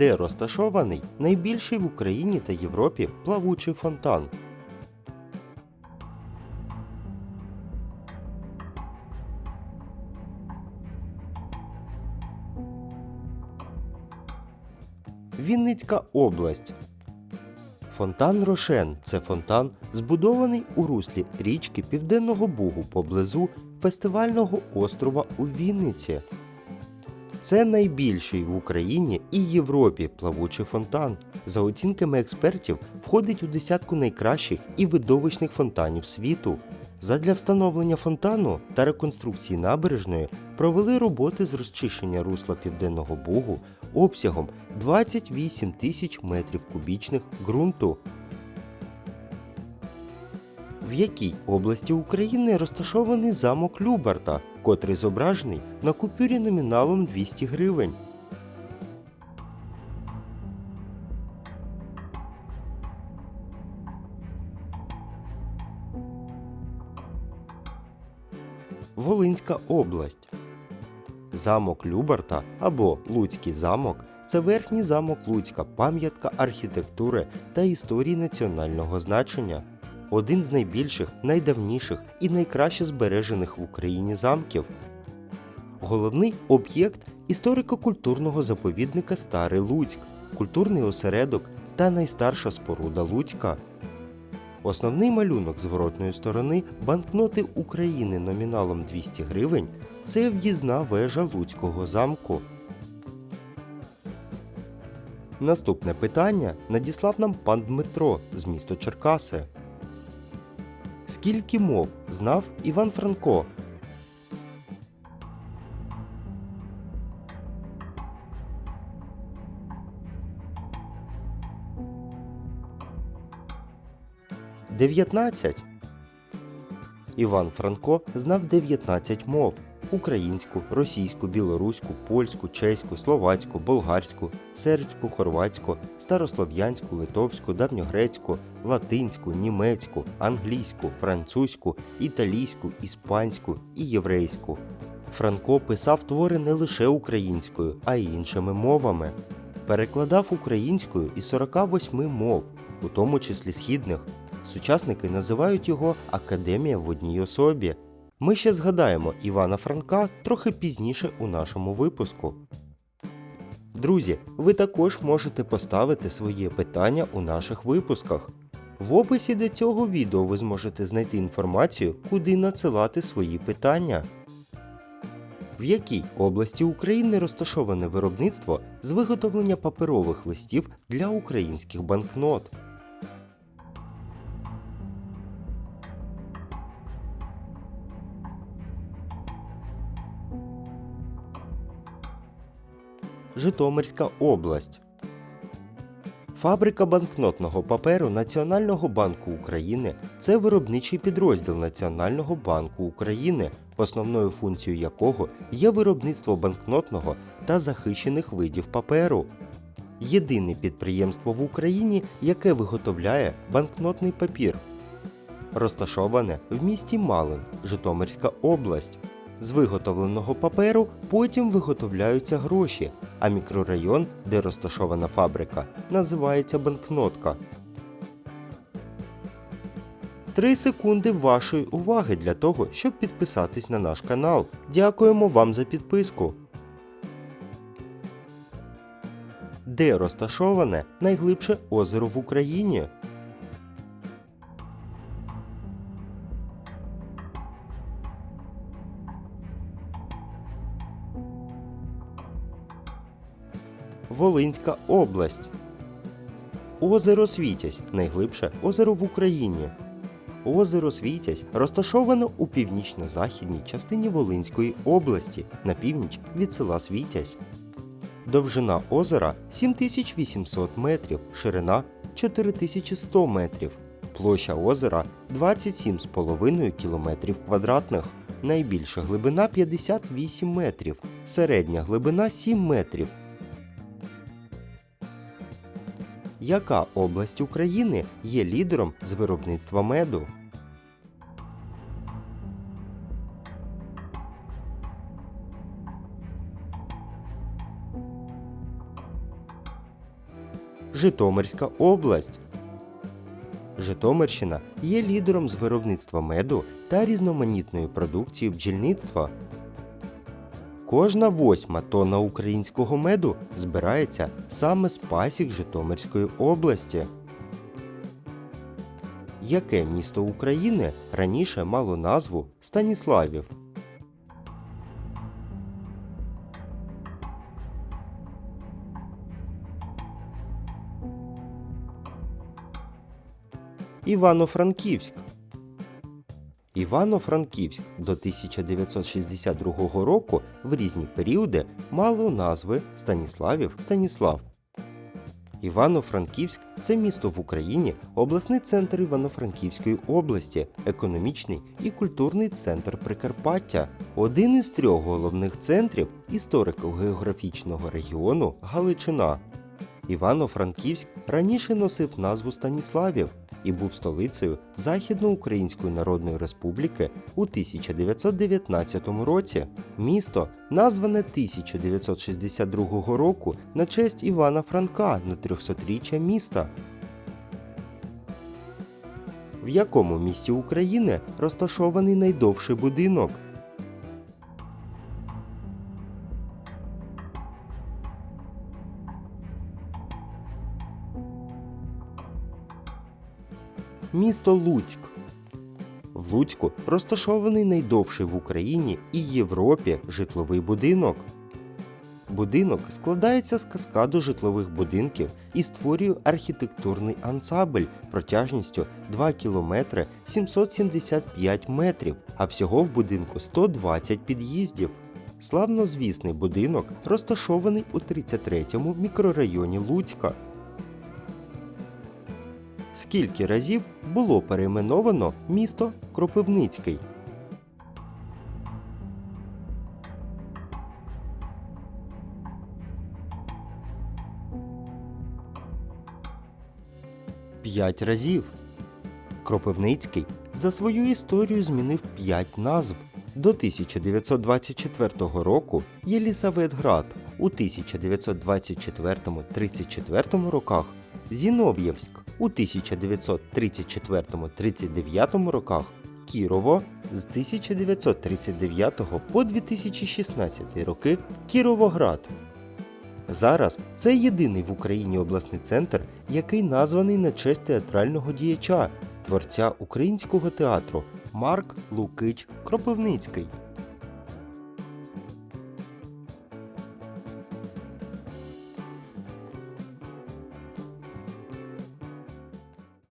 де розташований найбільший в Україні та Європі плавучий фонтан. Вінницька область. Фонтан Рошен це фонтан, збудований у руслі річки Південного Бугу поблизу фестивального острова у Вінниці. Це найбільший в Україні і Європі плавучий фонтан. За оцінками експертів, входить у десятку найкращих і видовищних фонтанів світу. Задля встановлення фонтану та реконструкції набережної провели роботи з розчищення русла Південного Бугу обсягом 28 тисяч метрів кубічних ґрунту. В якій області України розташований замок Любарта, котрий зображений на купюрі номіналом 200 гривень? Волинська область. Замок Любарта або Луцький замок це верхній замок Луцька, пам'ятка архітектури та історії національного значення. Один з найбільших, найдавніших і найкраще збережених в Україні замків. Головний об'єкт історико-культурного заповідника Старий Луцьк, культурний осередок та найстарша споруда Луцька. Основний малюнок зворотної сторони банкноти України номіналом 200 гривень це в'їзна вежа Луцького замку. Наступне питання надіслав нам пан Дмитро з міста Черкаси. Скільки мов знав Іван Франко? Дев'ятнадцять. Іван Франко знав 19 мов: українську, російську, білоруську, польську, чеську, словацьку, болгарську, сербську, хорватську, старослов'янську, литовську, давньогрецьку, латинську, німецьку, англійську, французьку, італійську, іспанську і єврейську. Франко писав твори не лише українською, а й іншими мовами. Перекладав українською із 48 мов, у тому числі східних. Сучасники називають його Академія в одній особі. Ми ще згадаємо Івана Франка трохи пізніше у нашому випуску. Друзі, ви також можете поставити своє питання у наших випусках. В описі до цього відео ви зможете знайти інформацію, куди надсилати свої питання. В якій області України розташоване виробництво з виготовлення паперових листів для українських банкнот? Житомирська область. Фабрика банкнотного паперу Національного банку України це виробничий підрозділ Національного банку України, основною функцією якого є виробництво банкнотного та захищених видів паперу. Єдине підприємство в Україні, яке виготовляє банкнотний папір. Розташоване в місті Малин, Житомирська область. З виготовленого паперу потім виготовляються гроші, а мікрорайон, де розташована фабрика, називається банкнотка. Три секунди вашої уваги для того, щоб підписатись на наш канал. Дякуємо вам за підписку. Де розташоване найглибше озеро в Україні? Волинська область. Озеро Світязь найглибше озеро в Україні. Озеро Світязь розташовано у північно-західній частині Волинської області на північ від села Світязь. Довжина озера 7800 метрів, ширина 4100 метрів. Площа озера 27,5 км квадратних. Найбільша глибина 58 метрів, середня глибина 7 метрів. Яка область України є лідером з виробництва меду? Житомирська область. Житомирщина є лідером з виробництва меду та різноманітної продукції бджільництва. Кожна восьма тонна українського меду збирається саме з пасік Житомирської області. Яке місто України раніше мало назву Станіславів? Івано-Франківськ. Івано-Франківськ до 1962 року в різні періоди мало назви Станіславів Станіслав. Івано-Франківськ це місто в Україні, обласний центр Івано-Франківської області, економічний і культурний центр Прикарпаття, один із трьох головних центрів історико-географічного регіону Галичина. Івано-Франківськ раніше носив назву Станіславів і був столицею Західноукраїнської Народної Республіки у 1919 році. Місто назване 1962 року на честь Івана Франка на 300-річчя міста. В якому місті України розташований найдовший будинок? Місто Луцьк. В Луцьку розташований найдовший в Україні і Європі житловий будинок. Будинок складається з каскаду житлових будинків і створює архітектурний ансамбль протяжністю 2 км 775 метрів, а всього в будинку 120 під'їздів. Славнозвісний будинок розташований у 33-му мікрорайоні Луцька. Скільки разів було перейменовано місто Кропивницький? П'ять разів. Кропивницький за свою історію змінив п'ять назв. До 1924 року Єлісаветград, у 1924-34 роках Зінов'євськ, у 1934-39 роках Кірово з 1939 по 2016 роки Кіровоград. Зараз це єдиний в Україні обласний центр, який названий на честь театрального діяча, творця українського театру Марк Лукич Кропивницький.